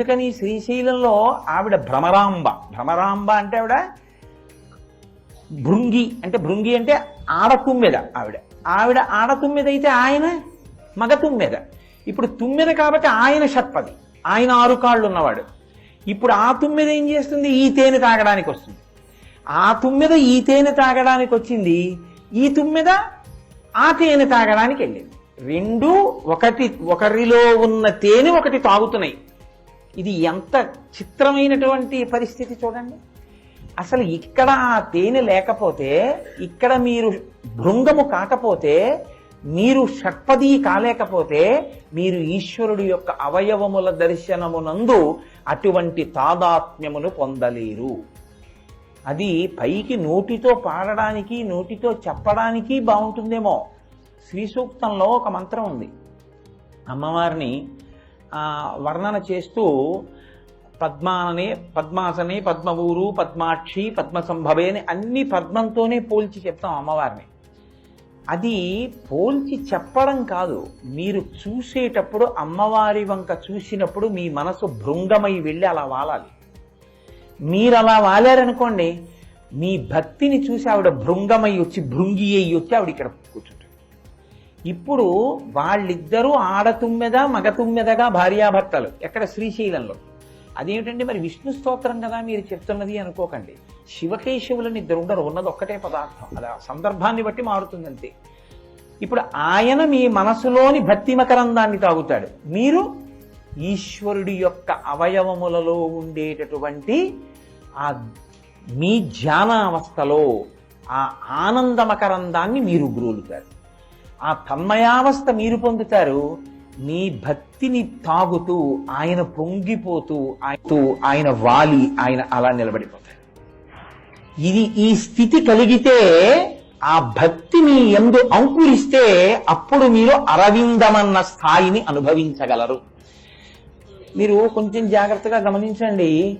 అందుకని శ్రీశైలంలో ఆవిడ భ్రమరాంబ. భ్రమరాంబ అంటే ఆవిడ భృంగి. అంటే భృంగి అంటే ఆడ తుమ్మెద ఆవిడ. ఆవిడ ఆడ తుమ్మెద అయితే ఆయన మగ తుమ్మెద. ఇప్పుడు తుమ్మెద కాబట్టి ఆయన షట్పది. ఆయన ఆరు కాళ్ళు ఉన్నవాడు. ఇప్పుడు ఆ తుమ్మెద ఏం చేస్తుంది? ఈ తేనె తాగడానికి వస్తుంది. ఆ తుమ్మెద ఈ తేనె తాగడానికి వచ్చింది. ఈ తుమ్మెద ఆ తేనె తాగడానికి వెళ్ళింది. రెండు ఒకటి ఒకరిలో ఉన్న తేనె ఒకటి తాగుతున్నాయి. ఇది ఎంత చిత్రమైనటువంటి పరిస్థితి చూడండి. అసలు ఇక్కడ ఆ తేనె లేకపోతే ఇక్కడ మీరు భృంగము కాకపోతే మీరు షట్పదీ కాలేకపోతే మీరు ఈశ్వరుడి యొక్క అవయవముల దర్శనమునందు అటువంటి తాదాత్మ్యమును పొందలేరు. అది పైకి నోటితో పాడడానికి నోటితో చెప్పడానికి బాగుంటుందేమో. శ్రీ సూక్తంలో ఒక మంత్రం ఉంది. అమ్మవారిని వర్ణన చేస్తూ పద్మాననే పద్మాసనే పద్మవూరు పద్మాక్షి పద్మసంభవే అని అన్ని పద్మంతోనే పోల్చి చెప్తాం అమ్మవారిని. అది పోల్చి చెప్పడం కాదు. మీరు చూసేటప్పుడు అమ్మవారి వంక చూసినప్పుడు మీ మనసు భృంగమై వెళ్ళి అలా వాలాలి. మీరు అలా వాలారనుకోండి మీ భక్తిని చూసి ఆవిడ భృంగమై వచ్చి భృంగి అయ్యి వచ్చి ఆవిడ ఇక్కడ కూర్చుంది ఇప్పుడు వాళ్ళిద్దరూ ఆడతుమ్మెద మగతుమ్మెదగా భార్యాభర్తలు. ఎక్కడ శ్రీశైలంలో. అదేమిటండి మరి విష్ణు స్తోత్రం కదా మీరు చెప్తున్నది అనుకోకండి. శివకేశవులని ఇద్దరు ఉండరు ఉన్నది ఒక్కటే పదార్థం. అది ఆ సందర్భాన్ని బట్టి మారుతుందంతే. ఇప్పుడు ఆయన మీ మనసులోని భక్తి మకరందాన్ని తాగుతాడు. మీరు ఈశ్వరుడి యొక్క అవయవములలో ఉండేటటువంటి ఆ మీ ధ్యానావస్థలో ఆ ఆనందమకరందాన్ని మీరు గ్రోలుతారు. ఆ తన్మయావస్థ మీరు పొందుతారు మీ భక్తిని తాగుతూ ఆయన పొంగిపోతూ ఆయనతో ఆయన వాలి ఆయన అలా నిలబడిపోతారు. ఇది ఈ స్థితి కలిగితే ఆ భక్తి మీ ఎందు అంకురిస్తే అప్పుడు మీరు అరవిందమన్న స్థాయిని అనుభవించగలరు. మీరు కొంచెం జాగ్రత్తగా గమనించండి.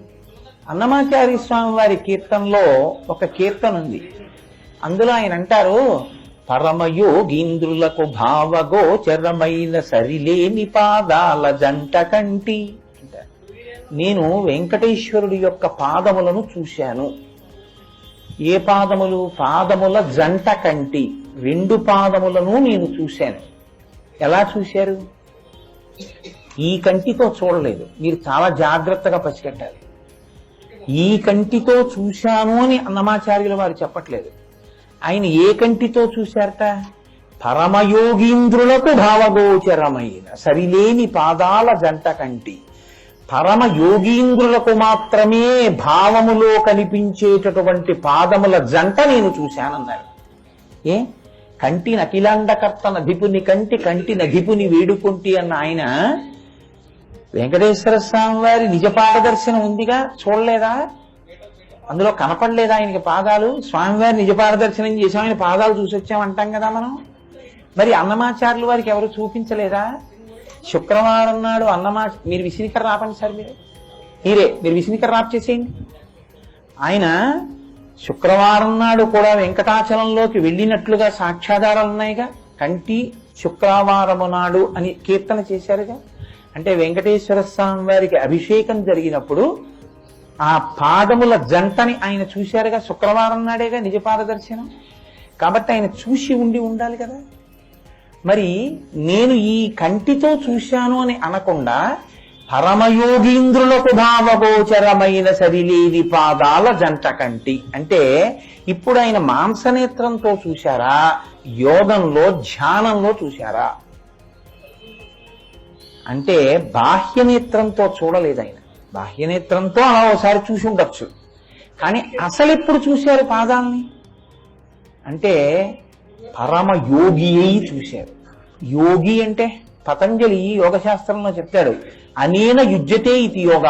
అన్నమాచార్య స్వామి వారి కీర్తనలో ఒక కీర్తన ఉంది అందులో ఆయన అంటారు పరమయోగీంద్రులకు భావగోచరమైన సరిలేని పాదాల జంట కంటి. నేను వెంకటేశ్వరుడి యొక్క పాదములను చూశాను. ఏ పాదములు? పాదముల జంట కంటి. రెండు పాదములను నేను చూశాను. ఎలా చూశారు? ఈ కంటితో చూడలేదు. మీరు చాలా జాగ్రత్తగా పసిగట్టాలి. ఈ కంటితో చూశాను అని అన్నమాచార్యుల వారు చెప్పట్లేదు. ఆయన ఏ కంటితో చూశారట? పరమయోగీంద్రులకు భావగోచరమైన సరిలేని పాదాల జంట కంటి. పరమ యోగీంద్రులకు మాత్రమే భావములో కనిపించేటటువంటి పాదముల జంట నేను చూశానన్నారు. ఏ? కంటి నకిలాండకర్త నధిపుని కంటి కంటి నధిపుని వేడుకుంటి అన్న ఆయన వెంకటేశ్వర స్వామి వారి నిజ పారదర్శనం ఉందిగా? చూడలేదా? అందులో కనపడలేదా ఆయనకి పాదాలు. స్వామివారి నిజపారదర్శనం చేసాం. ఆయన పాదాలు చూసి వచ్చామంటాం కదా మనం. మరి అన్నమాచారులు వారికి ఎవరు చూపించలేదా? శుక్రవారం నాడు అన్నమా మీరు విసినికర రాపండి సార్ మీరు. మీరే మీరు విసినికర రాప్ చేసేయండి. ఆయన శుక్రవారం నాడు కూడా వెంకటాచలంలోకి వెళ్ళినట్లుగా సాక్ష్యాధారాలు ఉన్నాయిగా. కంటి శుక్రవారము నాడు అని కీర్తన చేశారుగా. అంటే వెంకటేశ్వర స్వామి వారికి అభిషేకం జరిగినప్పుడు ఆ పాదముల జంటని ఆయన చూశారుగా శుక్రవారం నాడేగా నిజపాద దర్శనం కాబట్టి ఆయన చూసి ఉండి ఉండాలి కదా. మరి నేను ఈ కంటితో చూశాను అని అనకుండా పరమయోగీంద్రులకు భావగోచరమైన సరిలేది పాదాల జంట కంటి. అంటే ఇప్పుడు ఆయన మాంసనేత్రంతో చూశారా యోగంలో ధ్యానంలో చూశారా? అంటే బాహ్యనేత్రంతో చూడలేదు ఆయన. బాహ్యనేత్రంతో అలా ఒకసారి చూసి ఉండొచ్చు. కానీ అసలు ఎప్పుడు చూశారు పాదాలని? అంటే పరమ యోగి అయి చూశారు. యోగి అంటే పతంజలి యోగ శాస్త్రంలో చెప్తాడు అనేన యుజ్యతే ఇది యోగ.